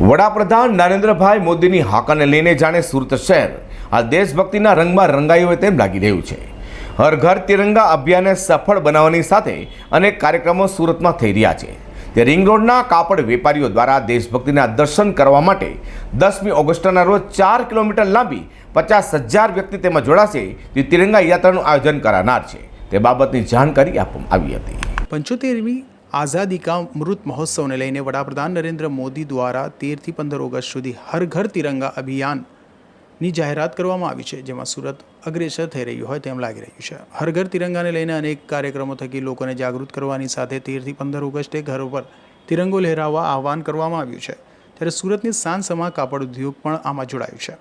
વડાપ્રધાન નરેન્દ્રભાઈ મોદીની હાકાને લઈને જાણે સુરત શહેર. આ દેશભક્તિના રંગમાં રંગાયું હોય તેમ લાગી રહ્યું છે. હર ઘર તિરંગા અભિયાનને સફળ બનાવવાની સાથે અનેક કાર્યક્રમો સુરતમાં થઈ રહ્યા છે. તે રિંગ રોડના કાપડ વેપારીઓ દ્વારા દેશભક્તિના દર્શન કરવા માટે દસમી ઓગસ્ટના રોજ ચાર કિલોમીટર લાંબી પચાસ હજાર વ્યક્તિ તેમાં જોડાશે તે તિરંગા યાત્રાનું આયોજન કરાનાર છે. તે બાબતની જાણકારી આપવામાં આવી હતી. પંચોતેરમી આઝાદી કા અમૃત મહોત્સવને લઈને વડાપ્રધાન નરેન્દ્ર મોદી દ્વારા તેરથી પંદર ઓગસ્ટ સુધી હર ઘર તિરંગા અભિયાનની જાહેરાત કરવામાં આવી છે, જેમાં સુરત અગ્રેસર થઈ રહ્યું હોય તેમ લાગી રહ્યું છે. હર ઘર તિરંગાને લઈને અનેક કાર્યક્રમો થકી લોકોને જાગૃત કરવાની સાથે તેરથી પંદર ઓગસ્ટે ઘર પર તિરંગો લહેરાવવા આહવાન કરવામાં આવ્યું છે. ત્યારે સુરતની સાંજસમા કાપડ ઉદ્યોગ પણ આમાં જોડાયું છે.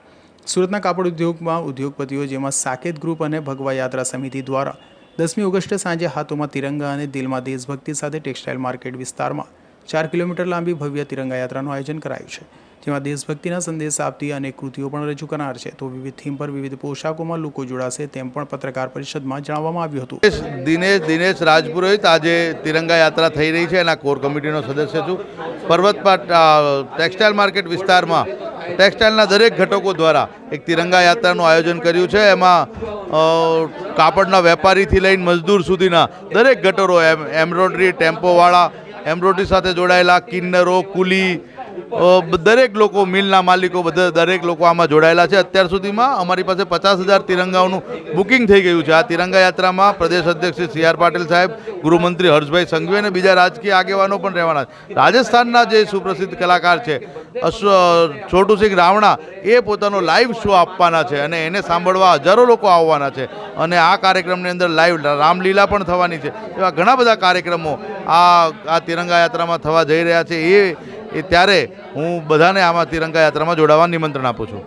સુરતના કાપડ ઉદ્યોગમાં ઉદ્યોગપતિઓ જેમાં સાકેત ગ્રુપ અને ભગવા યાત્રા સમિતિ દ્વારા દસમી ઓગસ્ટે સાંજે હાથોમાં તિરંગા અને દિલમાં દેશભક્તિ સાથે ટેક્સટાઇલ માર્કેટ વિસ્તારમાં ચાર કિલોમીટર લાંબી ભવ્ય તિરંગા યાત્રાનું આયોજન કરાયું છે, જેમાં દેશભક્તિના સંદેશ આપતી અનેક કૃતિઓ પણ રજૂ કરનાર છે. તો વિવિધ થીમ પર વિવિધ પોશાકોમાં લોકો જોડાશે તેમ પણ પત્રકાર પરિષદમાં જણાવવામાં આવ્યું હતું. દિનેશ દિનેશ રાજપુરોહિત આજે તિરંગા યાત્રા થઈ રહી છે. એના કોર કમિટીનો સદસ્ય છું. પર્વતપાટ ટેક્સટાઇલ માર્કેટ વિસ્તારમાં ટેક્સટાઇલના દરેક ઘટકો દ્વારા એક તિરંગા યાત્રાનું આયોજન કર્યું છે. એમાં કાપડના વેપારીથી લઈને મજદૂર સુધીના દરેક ગટરો, એમ, એમ્બ્રોઇડરી, ટેમ્પોવાળા, એમ્બ્રોઇડરી સાથે જોડાયેલા કિન્નરો, કુલી દરેક લોકો, મિલના માલિકો બધા, દરેક લોકો આમાં જોડાયેલા છે. અત્યાર સુધીમાં અમારી પાસે પચાસ હજાર તિરંગાઓનું બુકિંગ થઈ ગયું છે. આ તિરંગા યાત્રામાં પ્રદેશ અધ્યક્ષ શ્રી સી આર પાટીલ સાહેબ, ગૃહમંત્રી હર્ષભાઈ સંઘવી અને બીજા રાજકીય આગેવાનો પણ રહેવાના છે. રાજસ્થાનના જે સુપ્રસિદ્ધ કલાકાર છે છોટુસિંહ રાવણા, એ પોતાનો લાઈવ શો આપવાના છે અને એને સાંભળવા હજારો લોકો આવવાના છે. અને આ કાર્યક્રમની અંદર લાઈવ રામલીલા પણ થવાની છે. એવા ઘણા બધા કાર્યક્રમો આ આ તિરંગા યાત્રામાં થવા જઈ રહ્યા છે. એ એ ત્યારે હું બધાને આમાં તિરંગા યાત્રામાં જોડાવા નિમંત્રણ આપું છું.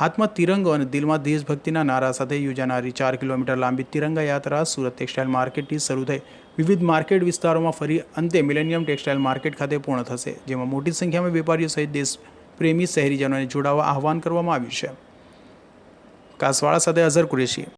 હાથમાં તિરંગો અને દિલમાં દેશભક્તિના નારા સાથે યોજાનારી ચાર કિલોમીટર લાંબી તિરંગા યાત્રા સુરત ટેક્સટાઇલ માર્કેટથી શરૂ થઈ. વિવિધ માર્કેટ વિસ્તારોમાં ફરી અંતે મિલેનિયમ ટેક્સટાઇલ માર્કેટ ખાતે પૂર્ણ થશે, જેમાં મોટી સંખ્યામાં વેપારીઓ સહિત દેશ પ્રેમી શહેરીજનોને જોડાવા આહવાન કરવામાં આવ્યું છે. કાસવાળા સાથે અઝર કુરેશી.